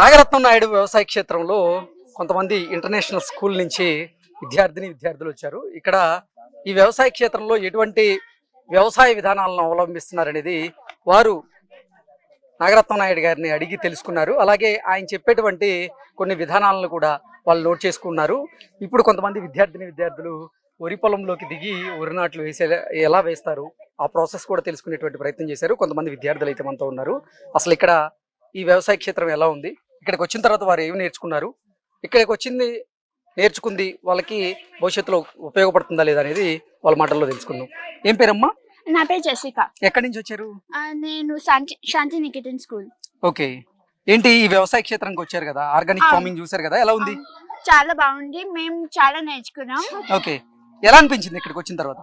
నాగరత్నం నాయుడు వ్యవసాయ క్షేత్రంలో కొంతమంది ఇంటర్నేషనల్ స్కూల్ నుంచి విద్యార్థిని విద్యార్థులు వచ్చారు. ఇక్కడ ఈ వ్యవసాయ క్షేత్రంలో ఎటువంటి వ్యవసాయ విధానాలను అవలంబిస్తున్నారనేది వారు నాగరత్నం నాయుడు గారిని అడిగి తెలుసుకున్నారు. అలాగే ఆయన చెప్పేటువంటి కొన్ని విధానాలను కూడా వాళ్ళు నోట్ చేసుకున్నారు. ఇప్పుడు కొంతమంది విద్యార్థిని విద్యార్థులు వరి పొలంలోకి దిగి వరి నాట్లు వేసే ఎలా వేస్తారు? ఆ ప్రాసెస్ కూడా తెలుసుకునేటువంటి ప్రయత్నం చేశారు. కొంతమంది విద్యార్థులు అయితే మనతో ఉన్నారు. అసలు ఇక్కడ ఈ వ్యవసాయ క్షేత్రం ఎలా ఉంది? ఇక్కడికి వచ్చిన తర్వాత వారు ఏమి నేర్చుకున్నారు? ఇక్కడికి వచ్చింది నేర్చుకుంది వాళ్ళకి భవిష్యత్తులో ఉపయోగపడుతుందా లేదా అనేది వాళ్ళ మాటల్లో తెలుసుకుందాం. ఏం పేరమ్మా? నా పేరు జెసికా ఎక్కడి నుంచి వచ్చారు? నేను శాంతి శాంతి నికేతన్ స్కూల్. ఓకే. ఏంటి ఈ వ్యవసాయ క్షేత్రానికి వచ్చారు కదా? ఆర్గానిక్. ఫార్మింగ్ చూసారు కదా? ఎలా ఉంది? చాలా బాగుంది. మేము చాలా నేర్చుకున్నాం. ఓకే. ఎలా అనిపించింది ఇక్కడికి వచ్చిన తర్వాత?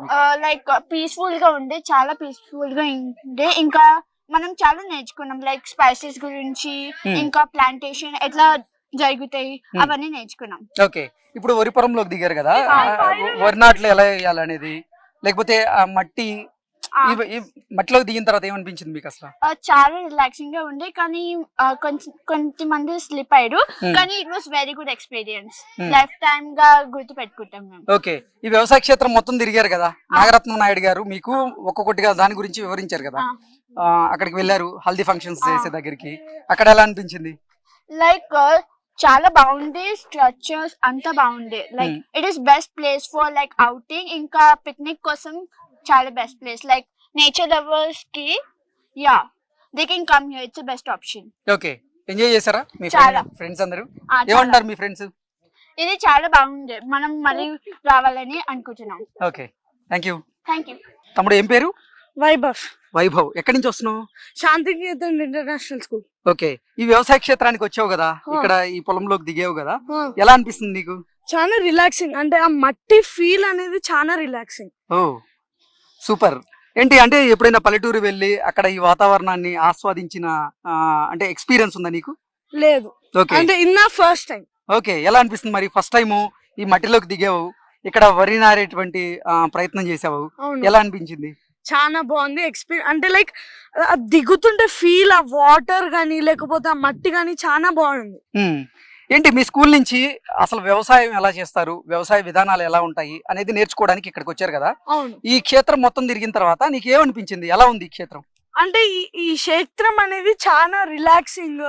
లైక్ పీస్ఫుల్గా ఉండే చాలా పీస్ఫుల్గా ఉండే. ఇంకా మనం చాలా నేర్చుకున్నాం. లైక్ స్పైసెస్ గురించి Hmm. ఇంకా ప్లాంటేషన్ ఎట్లా జరుగుతాయి Hmm. అవన్నీ నేర్చుకున్నాం. ఓకే ఇప్పుడు వరి పొలంలోకి దిగారు కదా వరి నాట్లు ఎలా వేయాలనేది లేకపోతే ఆ మట్టి మట్టిలోకి దిగిన తర్వాత ఏమనిపించింది మీకు అసలు? చాలా రిలాక్సింగ్గా ఉండే. కానీ కొంచెం కొంతమంది స్లిప్ అయ్యారు. Hmm. కానీ it was very good experience. Life టైమ్గా గుర్తు పెట్టుకుంటాం మేము. ఓకే ఈ వ్యవసాయ క్షేత్రం మొత్తం తిరిగారు కదా? నాగరత్నం నాయుడు గారు మీకు ఒక్కొక్కటిగా దాని గురించి వివరించారు కదా? అక్కడికి వెళ్ళారు హల్దీ ఫంక్షన్స్. చేసే దగ్గరికి. అక్కడ ఎలా అనిపించింది? లైక్ చాలా బాగుంది స్ట్రక్చర్స్ అంతా బాగుంది. Like. It is best place for like outing ఇంకా పిక్నిక్ కోసం చాలా best place like nature లవర్స్కి yeah they can come here it's best option okay enjoy చేశారా? మీ చాలా. ఫ్రెండ్స్ అందరూ? ఏమంటారు మీ ఫ్రెండ్స్ ఇది చాలా బాగుంది. మనం మళ్ళీ రావాలని అనుకుంటున్నాం. Okay thank you thank you తమ్ముడు ఏం పేరు? వైభవ్. వైభవ్ ఎక్కడి నుంచి వస్తున్నావు? Shantiniketan international school. ఓకే ఈ వ్యవసాయ క్షేత్రానికి వచ్చావు కదా. ఇక్కడ ఈ పొలంలోకి దిగావు కదా? ఎలా అనిపిస్తుంది నీకు? చాలా రిలాక్సింగ్. అంటే ఆ మట్టి ఫీల్ అనేది చాలా రిలాక్సింగ్. ఓ సూపర్. ఏంటి అంటే ఎప్పుడైనా పల్లెటూరు వెళ్ళి అక్కడ ఈ వాతావరణాన్ని ఆస్వాదించిన అంటే ఎక్స్పీరియన్స్ ఉందా నీకు? లేదు. ఓకే. అంటే ఇన్న ఫస్ట్ టైం. ఓకే ఎలా అనిపిస్తుంది మరి? ఫస్ట్ టైం ఈ మట్టిలోకి దిగావు ఇక్కడ వరి నారేటువంటి ప్రయత్నం చేసావు. ఎలా అనిపించింది? చాలా బాగుంది ఎక్స్పీరియన్స్ అంటే లైక్ దిగుతుంటే ఫీల్ ఆ వాటర్ గానీ లేకపోతే ఆ మట్టి గానీ చాలా బాగుంది. ఏంటి మీ స్కూల్ నుంచి అసలు వ్యవసాయం ఎలా చేస్తారు? వ్యవసాయ విధానాలు ఎలా ఉంటాయి? అనేది నేర్చుకోవడానికి ఇక్కడికి వచ్చారు కదా? ఈ క్షేత్రం మొత్తం తిరిగిన తర్వాత నీకు ఏమనిపించింది ఎలా ఉంది ఈ క్షేత్రం? అంటే ఈ ఈ క్షేత్రం అనేది చాలా రిలాక్సింగ్.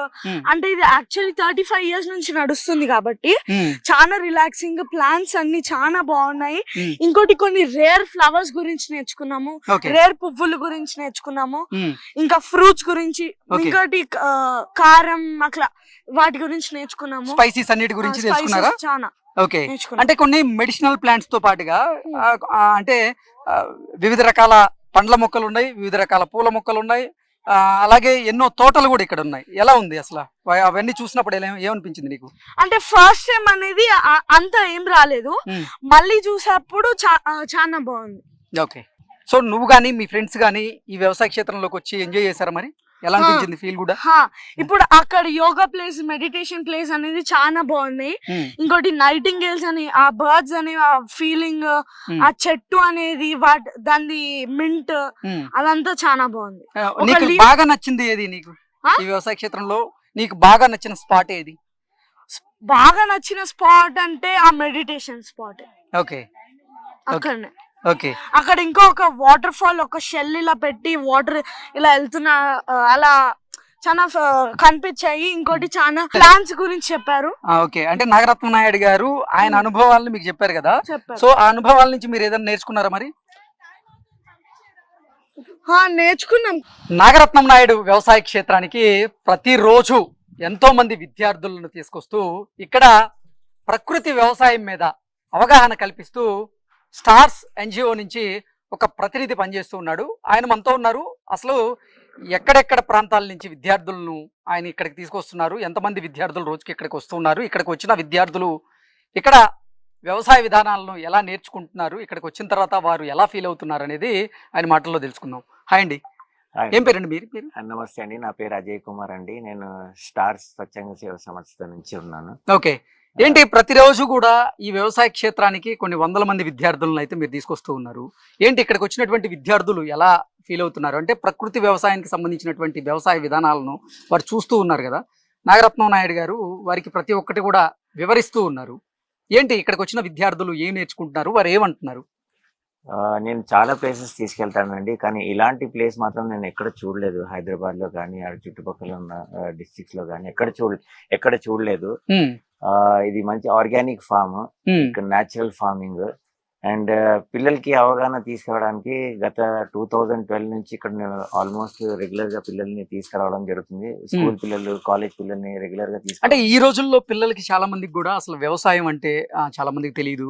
అంటే ఇది యాక్చువల్లీ థర్టీ ఫైవ్ ఇయర్స్ నుంచి నడుస్తుంది కాబట్టి. చాలా రిలాక్సింగ్ ప్లాంట్స్ అన్ని చాలా బాగున్నాయి. ఇంకోటి కొన్ని రేర్ ఫ్లవర్స్ గురించి నేర్చుకున్నాము రేర్ పువ్వుల గురించి నేర్చుకున్నాము. ఇంకా ఫ్రూట్స్ గురించి. ఇంకోటి కారం అట్లా వాటి గురించి నేర్చుకున్నాము స్పైసీస్ అన్నిటి గురించి చాలా ఓకే అంటే కొన్ని మెడిసినల్ ప్లాంట్స్తో పాటుగా అంటే వివిధ రకాల పండ్ల మొక్కలు ఉన్నాయి వివిధ రకాల పూల మొక్కలు ఉన్నాయి అలాగే ఎన్నో తోటలు కూడా ఇక్కడ ఉన్నాయి. ఎలా ఉంది అసలు? అవ- అవన్నీ చూసినప్పుడు ఎలా ఏమనిపించింది నీకు? అంటే ఫస్ట్ టైం అనేది అంత ఏం రాలేదు. మళ్ళీ చూసేప్పుడు చా- ఆ, చాలా బాగుంది. ఓకే. సో నువ్వు కానీ మీ ఫ్రెండ్స్ కానీ ఈ వ్యవసాయ క్షేత్రంలోకి వచ్చి ఎంజాయ్ చేశారా మరి? ఎలా. అనిపించింది ఫీల్ కూడా ఇప్పుడు అక్కడ యోగా ప్లేస్ మెడిటేషన్ ప్లేస్ అనేది చాలా Hmm. ఇంకోటి నైటింగేల్స్ అని ఆ బర్డ్స్ అనే ఆ ఫీలింగ్. ఆ చెట్టు అనేది వాట్ దాని మింట్. అదంతా చాలా బాగుంది నీకు బాగా నచ్చింది ఏది నీకు? ఈ వ్యవసాయ క్షేత్రంలో నీకు బాగా నచ్చిన స్పాట్ ఏది బాగా నచ్చిన స్పాట్ అంటే ఆ మెడిటేషన్ స్పాట్ ఓకే అక్కడనే ఓకే. అక్కడ ఇంకో ఒక వాటర్ ఫాల్ ఒక షెల్ ఇలా పెట్టి వాటర్ ఇలా వెళ్తున్న అలా చాలా కనిపించాయి. ఇంకోటి చాలా ప్లాన్స్ గురించి చెప్పారు. ఓకే. అంటే నాగరత్న నాయుడు గారు ఆయన. అనుభవాలను మీకు చెప్పారు కదా? సో ఆ అనుభవాల నుంచి మీరు ఏదైనా నేర్చుకున్నారా మరి? నేర్చుకున్నాం. నాగరత్నం నాయుడు వ్యవసాయ క్షేత్రానికి ప్రతిరోజు ఎంతో మంది విద్యార్థులను తీసుకొస్తూ ఇక్కడ ప్రకృతి వ్యవసాయం మీద అవగాహన కల్పిస్తూ స్టార్స్ ఎన్జిఓ నుంచి ఒక ప్రతినిధి పనిచేస్తూ ఉన్నాడు. ఆయన మనతో ఉన్నారు. అసలు ఎక్కడెక్కడ ప్రాంతాల నుంచి విద్యార్థులను ఆయన ఇక్కడికి తీసుకొస్తున్నారు? ఎంతమంది విద్యార్థులు రోజుకి ఇక్కడికి వస్తున్నారు? ఇక్కడికి వచ్చిన విద్యార్థులు ఇక్కడ వ్యవసాయ విధానాలను ఎలా నేర్చుకుంటున్నారు? ఇక్కడికి వచ్చిన తర్వాత వారు ఎలా ఫీల్ అవుతున్నారు అనేది ఆయన మాటల్లో తెలుసుకుందాం. హాయ్ అండి. ఏం పేరండి మీరు? పేరు అండి. నమస్తే అండి. నా పేరు అజయ్ కుమార్ అండి. నేను స్టార్ స్వచ్ఛంద సేవ సంస్థ నుంచి ఉన్నాను. ఓకే. ఏంటి ప్రతిరోజు కూడా ఈ వ్యవసాయ క్షేత్రానికి కొన్ని వందల మంది విద్యార్థులను అయితే మీరు తీసుకొస్తూ ఉన్నారు. ఏంటి ఇక్కడికి వచ్చినటువంటి విద్యార్థులు ఎలా ఫీల్ అవుతున్నారు? అంటే ప్రకృతి వ్యవసాయానికి సంబంధించినటువంటి వ్యవసాయ విధానాలను వారు చూస్తూ ఉన్నారు కదా? నాగరత్నం నాయుడు గారు వారికి ప్రతి ఒక్కటి కూడా వివరిస్తూ ఉన్నారు. ఏంటి ఇక్కడికి వచ్చిన విద్యార్థులు ఏం నేర్చుకుంటున్నారు? వారు ఏమంటున్నారు? నేను చాలా ప్లేసెస్ తీసుకెళ్తానండి. కానీ ఇలాంటి ప్లేస్ మాత్రం నేను ఎక్కడ చూడలేదు. హైదరాబాద్లో కానీ చుట్టుపక్కల ఉన్న డిస్ట్రిక్ట్స్లో కానీ ఎక్కడ చూడ ఎక్కడ చూడలేదు. ఇది మంచి ఆర్గానిక్ ఫామ్. ఇక్కడ న్యాచురల్ ఫార్మింగ్. అండ్ పిల్లలకి అవగాహన తీసుకురావడానికి గత టూ థౌజండ్ ట్వెల్వ్ నుంచి ఇక్కడ నేను ఆల్మోస్ట్ రెగ్యులర్గా పిల్లల్ని తీసుకురావడం జరుగుతుంది. స్కూల్ పిల్లలు కాలేజ్ పిల్లల్ని రెగ్యులర్గా తీసుకు అంటే ఈ రోజుల్లో పిల్లలకి చాలా మందికి కూడా అసలు వ్యవసాయం అంటే చాలా మందికి తెలియదు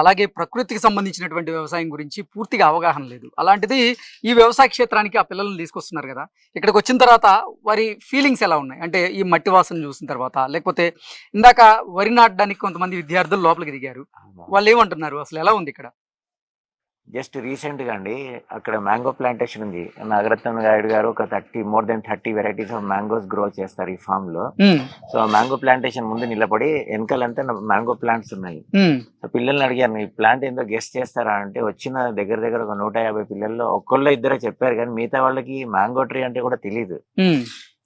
అలాగే ప్రకృతికి సంబంధించినటువంటి వ్యవసాయం గురించి పూర్తిగా అవగాహన లేదు. అలాంటిది ఈ వ్యవసాయ క్షేత్రానికి ఆ పిల్లల్ని తీసుకొస్తున్నారు కదా. ఇక్కడికి వచ్చిన తర్వాత వారి ఫీలింగ్స్ ఎలా ఉన్నాయి? అంటే ఈ మట్టి వాసన చూసిన తర్వాత లేకపోతే ఇందాక వరి నాటడానికి కొంతమంది విద్యార్థులు లోపలికి దిగారు. వాళ్ళు ఏమంటున్నారు అసలు? ఎలా ఉంది ఇక్కడ? జస్ట్ రీసెంట్గా అండి అక్కడ మ్యాంగో ప్లాంటేషన్ ఉంది. నాగరత్న నాయుడు గారు ఒక thirty more than thirty varieties of mangoes grow చేస్తారు ఈ ఫామ్లో సో ఆ మ్యాంగో ప్లాంటేషన్ ముందు నిలబడి వెనకాలంతా మ్యాంగో ప్లాంట్స్ ఉన్నాయి. సో పిల్లల్ని అడిగాను ఈ ప్లాంట్ ఏందో గెస్ట్ చేస్తారా? అంటే వచ్చిన దగ్గర దగ్గర ఒక నూట యాభై పిల్లల్లో ఒక్కళ్ళు ఇద్దరే చెప్పారు. కానీ మిగతా వాళ్ళకి మ్యాంగో ట్రీ అంటే కూడా తెలియదు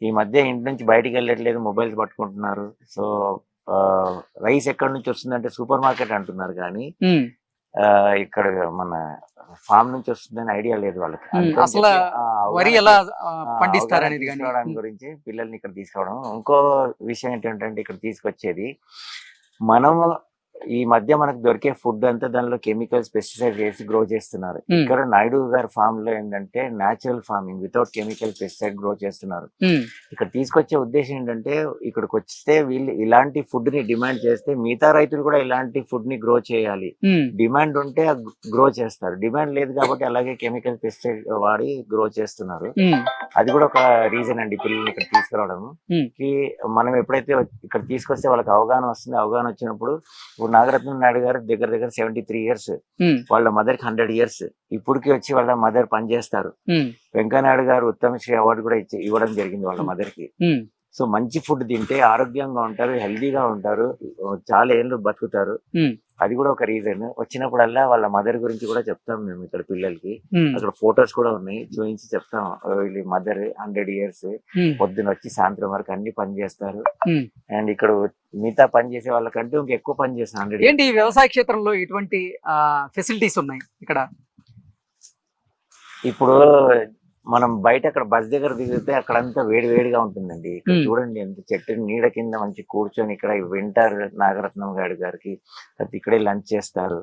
ఈ మధ్య ఇంటి నుంచి బయటికి వెళ్ళట్లేదు మొబైల్స్ పట్టుకుంటున్నారు. సో రైస్ ఎక్కడి నుంచి వస్తుందంటే సూపర్ మార్కెట్ అంటున్నారు కానీ ఇక్కడ మన ఫామ్ నుంచి వస్తుందని ఐడియా లేదు వాళ్ళకి. అసలు వరి ఎలా ఆ, ఆ, పండిస్తారు అవగాహన అనేది కానీ తీసుకురావడానికి గురించి పిల్లల్ని ఇక్కడ తీసుకురావడం. ఇంకో విషయం ఏంటంటే ఇక్కడ తీసుకొచ్చేది. మనం ఈ మధ్య మనకు దొరికే ఫుడ్ అంతా దానిలో కెమికల్స్ పెస్టిసైడ్ వేసి గ్రో చేస్తున్నారు. ఇక్కడ నాయుడు గారి ఫామ్లో ఏంటంటే natural farming without chemical pesticide grow చేస్తున్నారు. ఇక్కడ తీసుకొచ్చే ఉద్దేశం ఏంటంటే ఇక్కడికి వస్తే వీళ్ళు ఇలాంటి ఫుడ్ని డిమాండ్ చేస్తే మిగతా రైతులు కూడా ఇలాంటి ఫుడ్ని గ్రో చేయాలి. డిమాండ్ ఉంటే గ్రో చేస్తారు. డిమాండ్ లేదు కాబట్టి అలాగే కెమికల్ పెస్టిసైడ్ వాడి గ్రో చేస్తున్నారు. అది కూడా ఒక రీజన్ అండి పిల్లల్ని ఇక్కడ తీసుకురావడం. కి మనం ఎప్పుడైతే ఇక్కడ తీసుకొస్తే వాళ్ళకి అవగాహన వస్తుంది. అవగాహన వచ్చినప్పుడు ఇప్పుడు నాగరత్న నాయుడు గారు దగ్గర దగ్గర సెవెంటీ త్రీ ఇయర్స్ వాళ్ళ మదర్కి హండ్రెడ్ ఇయర్స్ ఇప్పటికి వచ్చి వాళ్ళ మదర్ పనిచేస్తారు. వెంకయ్యనాయుడు గారు ఉత్తమ శ్రీ అవార్డు కూడా ఇచ్చి ఇవ్వడం జరిగింది వాళ్ళ మదర్కి. సో మంచి ఫుడ్ తింటే ఆరోగ్యంగా ఉంటారు హెల్దీగా ఉంటారు చాలా ఏళ్ళు బతుకుతారు. అది కూడా ఒక రీజన్ వచ్చినప్పుడల్లా వాళ్ళ మదర్ గురించి కూడా చెప్తాం మేము ఇక్కడ పిల్లలకి. అక్కడ ఫొటోస్ కూడా ఉన్నాయి. చూపించి చెప్తాం. "ఓ, వీళ్ళ మదర్ హండ్రెడ్ ఇయర్స్ పొద్దున వచ్చి సాయంత్రం వరకు అన్ని పని చేస్తారు. అండ్ ఇక్కడ మిగతా పని చేసే వాళ్ళకంటే ఇంకా ఎక్కువ పని చేస్తారు హండ్రెడ్ ఏంటి ఈ వ్యవసాయ క్షేత్రంలో ఎటువంటి ఫెసిలిటీస్ ఉన్నాయి ఇక్కడ? ఇప్పుడు మనం బయట అక్కడ బస్ దగ్గర దిగితే అక్కడంతా వేడి వేడిగా ఉంటుందండి. ఇక్కడ. చూడండి ఎంత చెట్టు నీడ కింద మంచి కూర్చొని ఇక్కడ వింటర్ నాగరత్నం గారి గారికి ఇక్కడే లంచ్ చేస్తారు.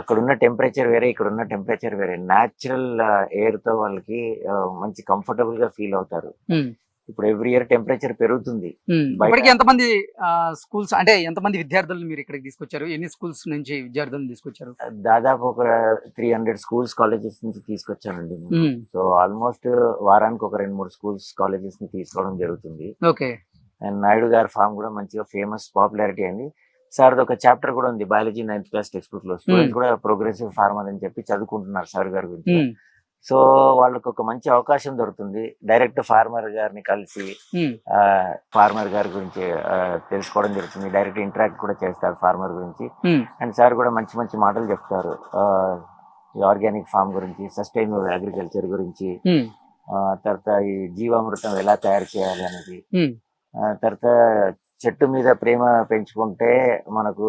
అక్కడ ఉన్న టెంపరేచర్ వేరే ఇక్కడ ఉన్న టెంపరేచర్ వేరే. న్యాచురల్ ఎయిర్తో వాళ్ళకి మంచి కంఫర్టబుల్గా ఫీల్ అవుతారు. ఇప్పుడు ఎవ్రీ ఇయర్ టెంపరేచర్ పెరుగుతుంది. ఇప్పటికి ఎంతమంది స్కూల్స్ అంటే ఎంతమంది విద్యార్థులను మీరు ఇక్కడికి తీసుకొచ్చారు? ఎన్ని స్కూల్స్ నుంచి విద్యార్థులను తీసుకొచ్చారు? దాదాపు ఒక త్రీ హండ్రెడ్ స్కూల్స్ కాలేజెస్ నుంచి తీసుకొచ్చానండి సో ఆల్మోస్ట్ వారానికి ఒక రెండు మూడు స్కూల్స్ కాలేజెస్ని తీసుకోవడం జరుగుతుంది. ఓకే. అండ్ నాయుడు గారి ఫామ్ కూడా మంచిగా ఫేమస్ పాపులారిటీ అయింది. సార్ ఒక చాప్టర్ కూడా ఉంది బయాలజీ నైన్త్ క్లాస్ టెక్స్ట్ బుక్లో స్టూడెంట్స్ కూడా ప్రోగ్రెసివ్ ఫార్మర్ అని చెప్పి చదువుకుంటున్నారు సార్ గారి గురించి. సో వాళ్ళకి ఒక మంచి అవకాశం దొరుకుతుంది. డైరెక్ట్ ఫార్మర్ గారిని కలిసి ఫార్మర్ గారి గురించి తెలుసుకోవడం జరుగుతుంది. డైరెక్ట్ ఇంటరాక్ట్ కూడా చేస్తారు ఫార్మర్ గురించి. అండ్ సార్ కూడా మంచి మంచి మాటలు చెప్తారు. ఆర్గానిక్ ఫామ్ గురించి సస్టైనబుల్ అగ్రికల్చర్ గురించి తర్వాత ఈ జీవామృతం ఎలా తయారు చేయాలి అనేది తర్వాత చెట్టు మీద ప్రేమ పెంచుకుంటే మనకు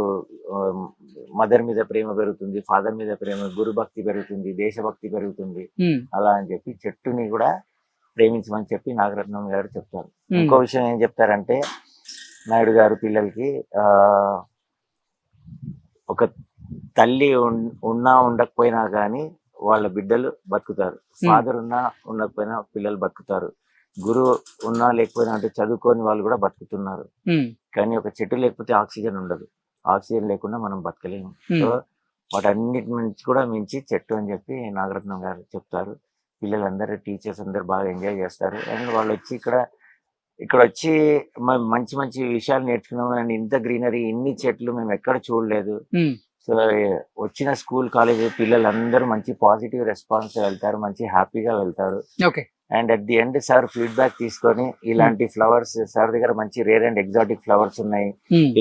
మదర్ మీద ప్రేమ పెరుగుతుంది ఫాదర్ మీద ప్రేమ గురు భక్తి పెరుగుతుంది దేశభక్తి పెరుగుతుంది. అలా అని చెప్పి చెట్టుని కూడా ప్రేమించమని చెప్పి నాగరత్నం గారు చెప్తారు. ఇంకో విషయం ఏం చెప్తారంటే నాయుడు గారు పిల్లలకి ఆ ఒక తల్లి ఉన్- ఉన్నా ఉండకపోయినా కానీ వాళ్ళ బిడ్డలు బతుకుతారు. ఫాదర్ ఉన్నా ఉండకపోయినా పిల్లలు బతుకుతారు. గురువు ఉన్నా లేకపోయినా అంటే చదువుకొని వాళ్ళు కూడా బతుకుతున్నారు. కానీ ఒక చెట్టు లేకపోతే ఆక్సిజన్ ఉండదు. ఆక్సిజన్ లేకుండా మనం బతకలేము. సో వాటన్నిటి నుంచి కూడా మించి చెట్టు అని చెప్పి నాగరత్నం గారు చెప్తారు. పిల్లలందరూ టీచర్స్ అందరు బాగా ఎంజాయ్ చేస్తారు. అండ్ వాళ్ళు వచ్చి ఇక్కడ ఇక్కడ వచ్చి మంచి మంచి విషయాలు నేర్చుకున్నాం. అండ్ ఇంత గ్రీనరీ ఇన్ని చెట్లు మేము ఎక్కడ చూడలేదు. సో వచ్చిన స్కూల్ కాలేజ్ పిల్లలందరూ మంచి పాజిటివ్ రెస్పాన్స్ వెళ్తారు. మంచి హ్యాపీగా వెళ్తారు. Okay. And at the end sir feedback తీసుకొని ఇలాంటి ఫ్లవర్స్ సార్ దగ్గర మంచి రేర్ అండ్ ఎగ్జాటిక్ ఫ్లవర్స్ ఉన్నాయి.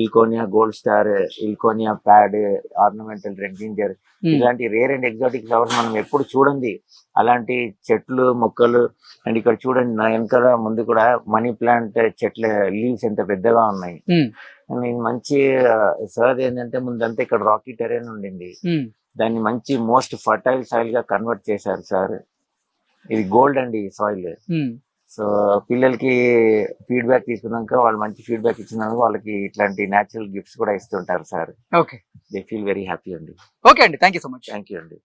Heliconia gold star heliconia pad ornamental red ginger ఇలాంటి రేర్ అండ్ ఎగ్జాటిక్ ఫ్లవర్స్ మనం ఎప్పుడు చూడండి. అలాంటి చెట్లు మొక్కలు అండ్ ఇక్కడ చూడండి నా వెనకాల ముందు కూడా మనీ ప్లాంట్ చెట్ల లీవ్స్ ఎంత పెద్దగా ఉన్నాయి. ఇది మంచి సార్ ఏంటంటే ముందంతా ఇక్కడ రాకీ టెరెన్ ఉండింది. దాన్ని మంచి మోస్ట్ ఫర్టైల్ సాయిల్గా కన్వర్ట్ చేశారు సార్. ఇది గోల్డ్ అండి సాయిల్ సో పిల్లలకి ఫీడ్బ్యాక్ తీసుకున్నాక వాళ్ళు మంచి ఫీడ్బ్యాక్ ఇచ్చినందుకు వాళ్ళకి ఇట్లాంటి న్యాచురల్ గిఫ్ట్స్ కూడా ఇస్తుంటారు sir. Okay. They feel very happy అండి. ఓకే అండి. Thank you so much thank you అండి.